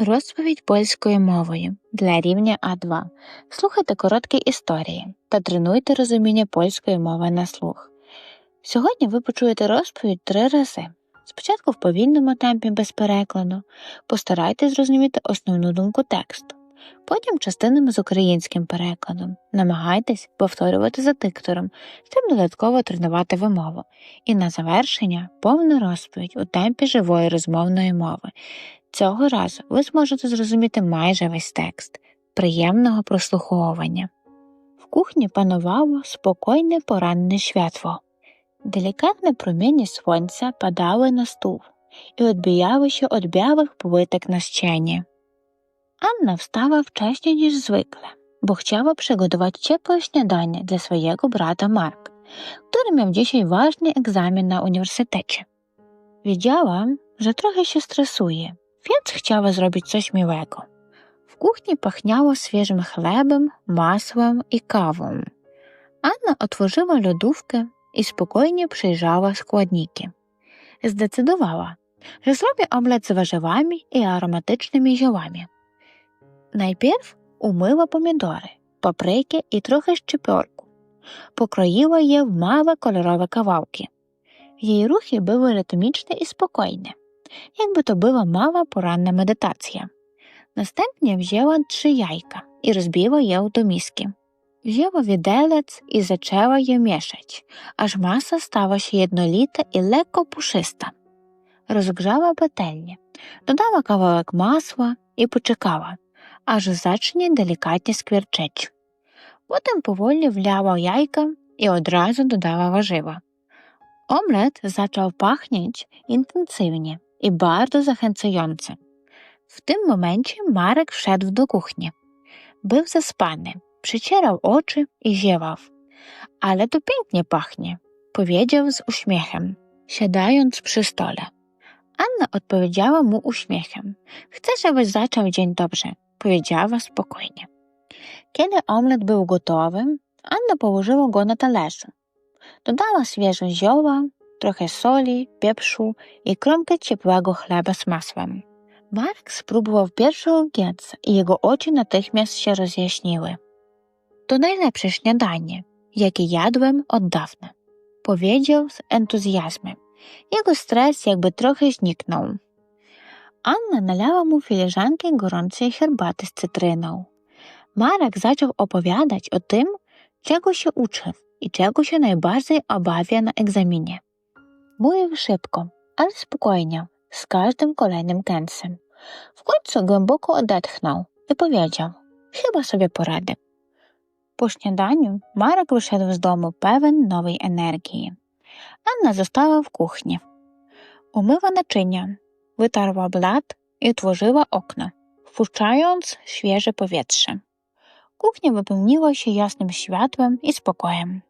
Розповідь польською мовою для рівня А2. Слухайте короткі історії та тренуйте розуміння польської мови на слух. Сьогодні ви почуєте розповідь три рази. Спочатку в повільному темпі без перекладу. Постарайтесь зрозуміти основну думку тексту. Потім частинами з українським перекладом. Намагайтесь повторювати за диктором, щоб додатково тренувати вимову. І на завершення повна розповідь у темпі живої розмовної мови. Цього разу ви зможете зрозуміти майже весь текст приємного прослуховування. В кухні панувало спокійне поранне світло. Делікатне проміння сонця падали на стул і odbijały się od białych płytek na ścianie. Anna wstała wcześniej niż zwykle, bo chciała przygotować ciepłe śniadanie dla swojego brata Marka, który miał dzisiaj ważny egzamin na uniwersytecie. Wiedziałam, że trochę się stresuje, więc chciała zrobić coś miłego. W kuchni pachniało świeżym chlebem, masłem i kawą. Anna otworzyła lodówkę i spokojnie przejrzała składniki. Zdecydowała, że zrobi omlet z warzywami i aromatycznymi ziołami. Najpierw umyła pomidory, papryki i trochę szczypiorku. Pokroiła je w małe kolorowe kawałki. Jej ruchy były rytmiczne i spokojne, jakby to była mała poranna medytacja. Następnie wzięła trzy jajka i rozbiła je do miski. Wzięła widelec i zaczęła je mieszać, aż masa stała się jednolita i lekko puszysta. Rozgrzała patelnię, dodała kawałek masła i poczekała, aż zacznie delikatnie skwierczeć. Potem powoli wlała jajka i od razu dodała warzywa. Omlet zaczął pachnieć intensywnie i bardzo zachęcająco. W tym momencie Marek wszedł do kuchni. Był zaspany, przecierał oczy i ziewał. Ale to pięknie pachnie, powiedział z uśmiechem, siadając przy stole. Anna odpowiedziała mu uśmiechem. Chcę, żebyś zaczął dzień dobrze, powiedziała spokojnie. Kiedy omlet był gotowy, Anna położyła go na talerzu. Dodała świeże zioła, trochę soli, pieprzu i kromkę ciepłego chleba z masłem. Mark spróbował pierwszy ogiec i jego oczy natychmiast się rozjaśniły. To najlepsze śniadanie, jakie jadłem od dawna, powiedział z entuzjazmem. Jego stres jakby trochę zniknął. Anna nalała mu filiżankę gorącej herbaty z cytryną. Marek zaczął opowiadać o tym, czego się uczy i czego się najbardziej obawia na egzaminie. Mówił szybko, ale spokojnie, z każdym kolejnym kęsem. W końcu głęboko odetchnął i powiedział, chyba sobie poradzę. Po śniadaniu Marek wyszedł z domu pełen nowej energii. Anna została w kuchni. Umyła naczynia, wytarła blat i otworzyła okno, wpuszczając świeże powietrze. Kuchnia wypełniła się jasnym światłem i spokojem.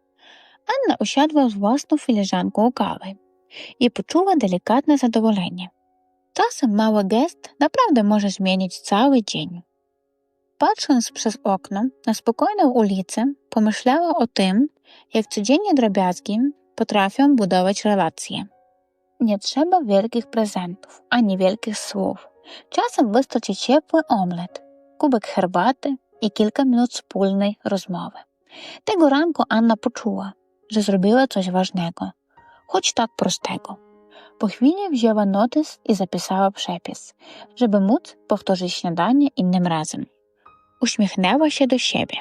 Anna usiadła z własną filiżanką kawy i poczuła delikatne zadowolenie. Czasem mały gest naprawdę może zmienić cały dzień. Patrząc przez okno na spokojną ulicę, pomyślała o tym, jak codziennie drobiazgi potrafią budować relacje. Nie trzeba wielkich prezentów ani wielkich słów. Czasem wystarczy ciepły omlet, kubek herbaty i kilka minut wspólnej rozmowy. Tego ranku Anna poczuła, że zrobiła coś ważnego, choć tak prostego. Chwili wzięła notes i zapisała przepis, żeby móc powtórzyć śniadanie innym razem. Uśmiechnęła się do siebie,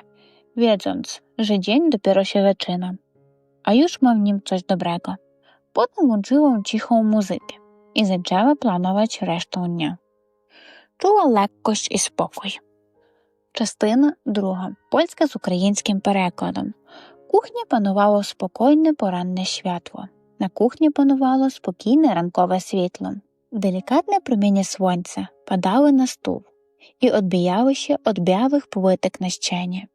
wiedząc, że dzień dopiero się zaczyna, a już ma w nim coś dobrego. Potem włączyła cichą muzykę i zaczęła planować resztę dnia. Czuła lekkość i spokój. Частина друга. Польська з українським перекладом. В кухні панувало спокійне поранне світло. На кухні панувало спокійне ранкове світло. Делікатне проміння сонця падали на стул і odbijały się od białych płytek na ścianie.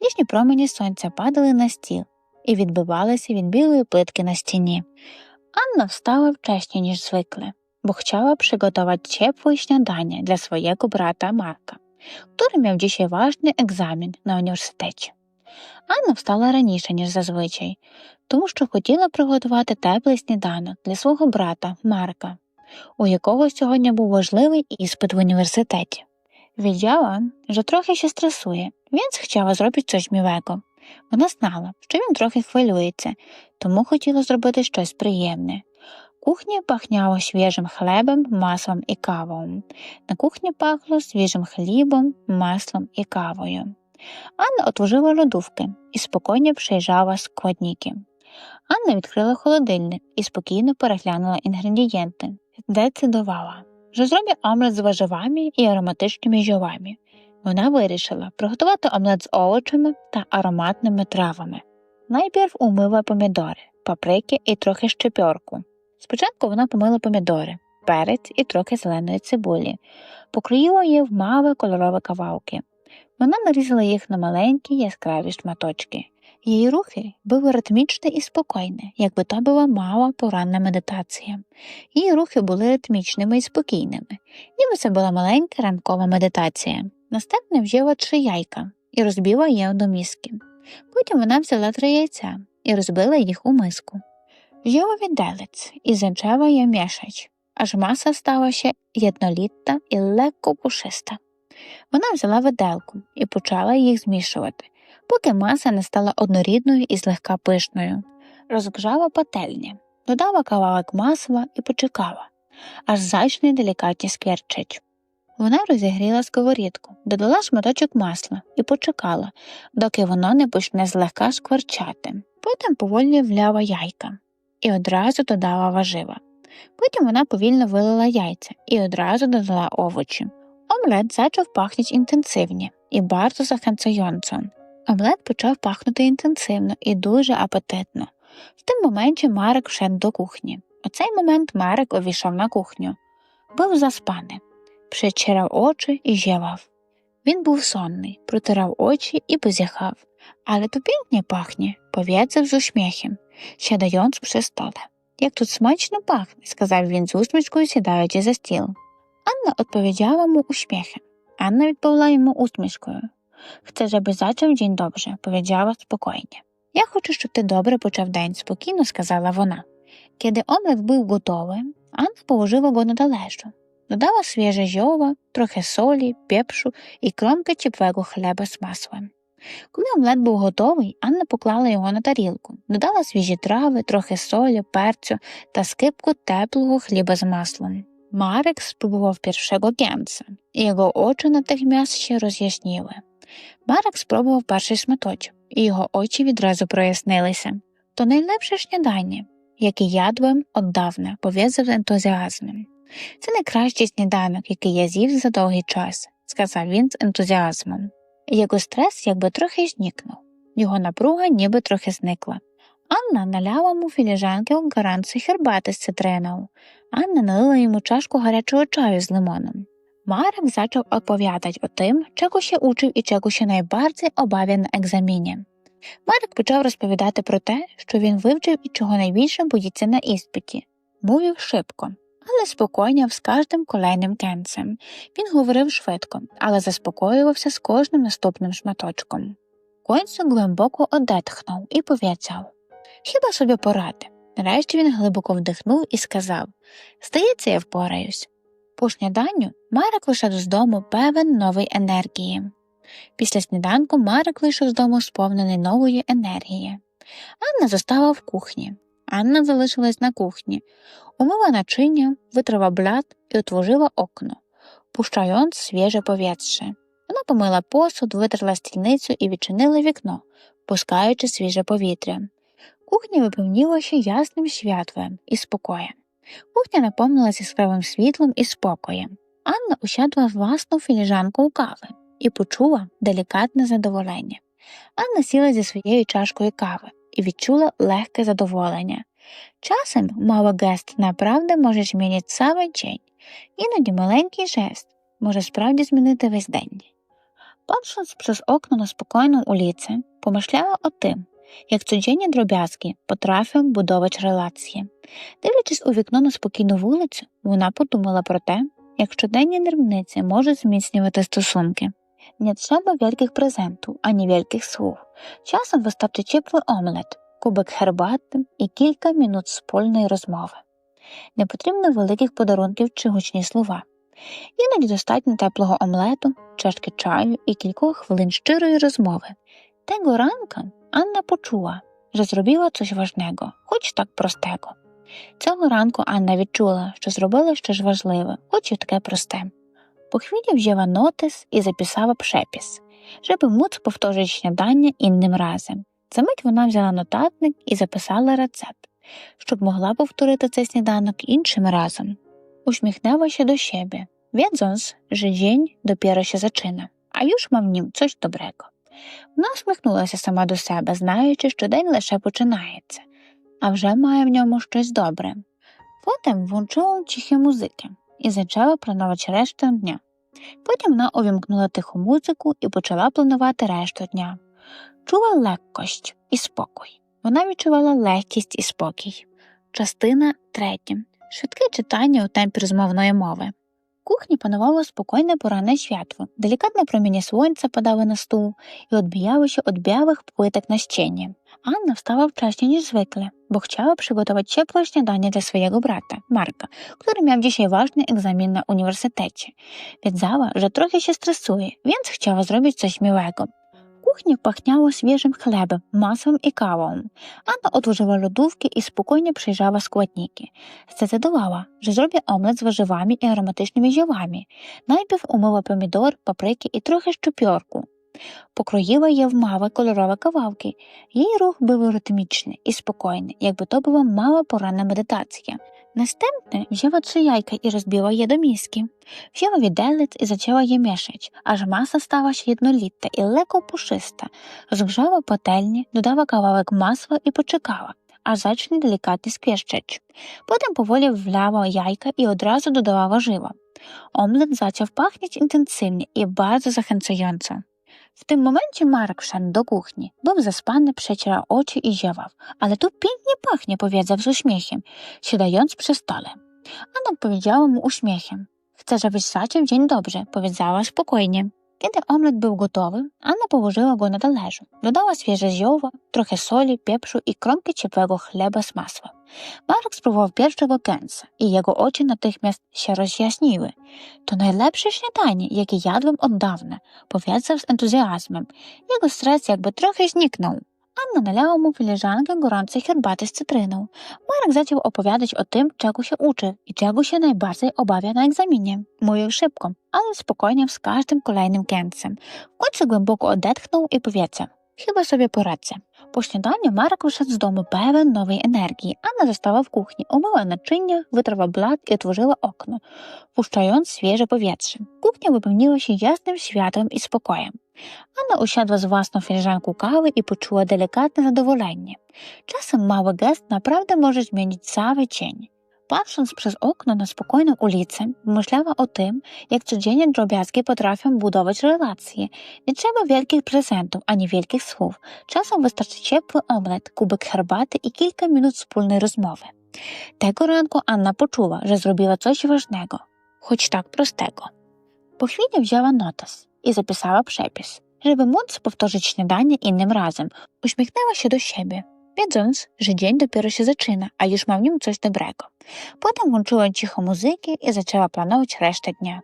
Ніжні промені сонця падали на стіл і відбивалися від білої плитки на стіні. Анна встала вчасно, ніж звикle, bo chciała przygotować ciepłe śniadanie dla swojego brata Marka, który miał dzisiaj ważny egzamin на університеті. Анна встала раніше, ніж зазвичай, тому що хотіла приготувати теплий сніданок для свого брата Марка. у якого сьогодні був важливий іспит в університеті. Wiedziała, że trochę się stresuje, więc chciała zrobić coś miłego. Вона знала, що він трохи хвилюється, тому хотіла зробити щось приємне. Кухня пахняла свіжим хлебом, маслом і кавою. На кухні пахло свіжим хлібом, маслом і кавою. Анна отворила лодувки і спокійно приїжджала складніки. Анна відкрила холодильник і спокійно переглянула інгредієнти, децидувала, що зробить омлет з важивами і ароматичними жовами. Вона вирішила приготувати омлет з овочами та ароматними травами. Найпірв умила помідори, паприки і трохи щепьорку. Спочатку вона помила помідори, перець і трохи зеленої цибулі, покроїла її в мали кольорові кавалки. Вона нарізала їх на маленькі яскраві шматочки. Її рухи були ритмічні і спокійні, якби то була мала поранна медитація. Її рухи були ритмічними і спокійними, ніби це була маленька ранкова медитація. Наступне взяла три яйка і розбила їх до миски. Потім вона взяла три яйця і розбила їх у миску. Взяла віделець і почала її мішати, аж маса стала ще єднолітна і легко пушиста. Вона взяла виделку і почала їх змішувати, поки маса не стала однорідною і злегка пишною. Розграла пательня, додала кавалок масла і почекала, аж зайчний делікатні скверчить. Вона розігріла сковорідку, додала шматочок масла і почекала, доки воно не почне злегка шкварчати. Потім повільно вляла яйка і одразу додала важива. Потім вона повільно вилила яйця і одразу додала овочі. Омлет почав пахнути інтенсивні і bardzo zachęcająco. Омлет почав пахнути інтенсивно і дуже апетитно. В тим моменті Марик вшед до кухні. У цей момент Марик увійшов на кухню. Був заспаний, причирав очі і зєвав. Він був сонний, протирав очі і позіхав. Але то pięknie пахне, powiedział з uśmiechem, siadając przy stole. Як тут смачно пахне, сказав він з усмішкою, сідаючи за стіл. Анна відповідала йому uśmiechem. Анна відповіла йому усмішкою. Chcę, żeby zaczął dzień dobrze, powiedziała spokojnie. Я хочу, щоб ти добре почав день, спокійно сказала вона. Kiedy омлет був готовий, Анна положила його на. Додала свіже зьова, трохи солі, пепшу і кромки чіпвего хліба з маслом. Коли омлет був готовий, Анна поклала його на тарілку, додала свіжі трави, трохи солі, перцю та скипку теплого хліба з маслом. Марek spróbował pierwszego kęsa, і його очі natychmiast ще роз'ясніли. Марек спробував перший шматочок, і його очі відразу прояснилися. То найлепше снідання, яке ядłem оддавна, пов'язав з ентузіазмом. Це найкращий сніданок, який я з'їв за довгий час, сказав він з ентузіазмом. Його стрес якби трохи зникнув, його напруга ніби трохи зникла. Анна наляла йому філіжанки у гаранці з цитрином. Анна налила йому чашку гарячого чаю з лимоном. Марek zaczął opowiadać o tym, czego się uczył і czego się найбарdziej обавив на екзаміні. Марек почав розповідати про те, що він вивчив і чого найбільше боїться на іспиті. Мовив шибко, але спокійняв з кожним kolejним кенцем. Він говорив швидко, але заспокоювався з кожним наступним шматочком. Концю глибоко одетхнув і пов'язав Хіба собі поради? Нарешті він глибоко вдихнув і сказав Здається, я впораюсь. По сніданню Марek вийшов з дому певен нової енергії. Після сніданку Марek вийшов з дому сповнений нової енергії. Анна зостала в кухні. Анна залишилась на кухні, умила начиння, витрила блят і отворила окно, пущając свіже повітря. Вона помила посуд, витерла стільницю і відчинила вікно, пускаючи свіже повітря. Кухня випевнілася ясним святлом і спокоєм. Кухня наповнилася яскравим світлом і спокоєм. Анна усядла власну філіжанку кави і почула делікатне задоволення. Анна сіла зі своєю чашкою кави і відчула легке задоволення. Часом мова гест направда може змінити цілий день, іноді маленький жест може справді змінити весь день. Patrząc przez okno na spokojną ulicę, pomyślała o tym, як codziennie drobiazgi potrafią budować relacje. Дивлячись у вікно на спокійну вулицю, вона подумала про те, як щоденні дрібниці можуть зміцнювати стосунки. Не треба wielkich презентів, ані wielkich слов. Часом вистачить чіплий омлет, кубик гербати і кілька минут спільної розмови. Не потрібно великих подарунків чи гучні слова. Іноді достатньо теплого омлету, чашки чаю і кількох хвилин щирої розмови. Tego ранка Анна почула, що зробила coś важного, хоч так простого. Цього ранку Анна відчула, що зробила щось важливе, хоч і таке просте. Po chwili wzięła notes і записала przepis, żeby móc powtórzyć śniadanie innym razem. За мить вона взяла нотатник і записала рецепт, щоб могла повторити цей сніданок іншим разом. Uśmiechnęła się do siebie, wiedząc, że dzień dopiero się zaczyna, a już mam w nim coś dobrego. Вона усміхнулася сама до себе, знаючи, що день лише починається, а вже має в ньому щось добре. Потім włączyła ciche музики і почала планувати решту дня. Потім вона увімкнула тиху музику і почала планувати решту дня. Чула легкость і спокій. Вона відчувала легкість і спокій. Частина третя. Швидке читання у темпі розмовної мови. Кухні панувало спокійне поранне світло, делікатне проміння сонця падали на стул і się od białych płytek na ścianie. Anna wstała wcześniej niż zwykle, bo chciała przygotować ciepłe śniadanie dla swojego brata, Marka, który miał dzisiaj ważny egzamin na uniwersytecie. Wiedziała, że trochę się stresuje, więc chciała zrobić coś miłego. Kuchni pachniało świeżym chlebem, masłem i kawą. Anna otworzyła lodówki i spokojnie przejrzała składniki. Zdecydowała, że zrobi omlet z warzywami i aromatycznymi ziołami. Najpierw umyła pomidor, papryki i trochę szczypiorku. Покроїла je w małe kolorowe kawałki. Jej ruch był rytmiczny i spokojny, jakby to była mała poranna medytacja. Trzy jajka i rozbiła je do miski. Wzięła widelec i zaczęła je mieszać, aż masa stała się jednolita i lekko puszysta. Rozgrzała patelnię, dodała kawałek masła i poczekała, aż zacznie delikatnie spieszczeć. Potem powoli i od razu dodała warzywa. Omlet zaczął pachnieć intensywnie i bardzo zachęcająco. W tym momencie Marek wszedł do kuchni. Był zaspany, przecierał oczy i ziewał. Ale tu pięknie pachnie, powiedział z uśmiechem, siadając przy stole. Anna powiedziała mu uśmiechem. Chcę, żebyś zaczął dzień dobrze, powiedziała spokojnie. Kiedy omlet był gotowy, Anna położyła go na talerzu. Dodała świeże zioła, trochę soli, pieprzu i kromki ciepłego chleba z masłem. Marek spróbował pierwszego kęsa i jego oczy natychmiast się rozjaśniły. To najlepsze śniadanie, jakie jadłem od dawna, powiedział z entuzjazmem. Jego stres jakby trochę zniknął. Anna nalała mu filiżankę gorącej herbaty z cytryną. Marek zaczął opowiadać o tym, czego się uczy i czego się najbardziej obawia na egzaminie. Mówił szybko, ale spokojnie z każdym kolejnym kęsem. W końcu głęboko odetchnął i powiedział, chyba sobie poradzę. Po śniadaniu Marek wyszedł z domu pełen nowej energii. Anna została w kuchni, umyła naczynia, wytarła blat i otworzyła okno, puszczając świeże powietrze. Kuchnia wypełniła się jasnym światłem i spokojem. Anna usiadła z własną filiżanką kawy i poczuła delikatne zadowolenie. Czasem mały gest naprawdę może zmienić cały dzień. Patrząc przez okno na spokojną ulicę, myślała o tym, jak codziennie drobiazgi potrafią budować relacje. Nie trzeba wielkich prezentów ani wielkich słów. Czasem wystarczy ciepły omlet, kubek herbaty i kilka minut wspólnej rozmowy. Tego ranku Anna poczuła, że zrobiła coś ważnego, choć tak prostego. Po chwili wzięła notes i zapisała przepis, żeby móc powtórzyć śniadanie innym razem. Uśmiechnęła się do siebie, wiedząc, że dzień dopiero się zaczyna, a już ma w nim coś dobrego. Potem włączyła cicho muzyki і zaczęła решту дня.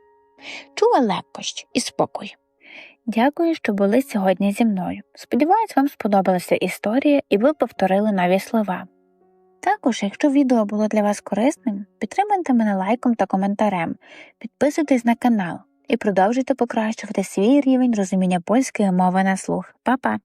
Чула легкость і спокій. Дякую, що були сьогодні зі мною. Сподіваюсь, вам сподобалася історія і ви повторили нові слова. Також, якщо відео було для вас корисним, підтримайте мене лайком та коментарем, підписуйтесь на канал і продовжуйте покращувати свій рівень розуміння польської мови на слух. Па-па!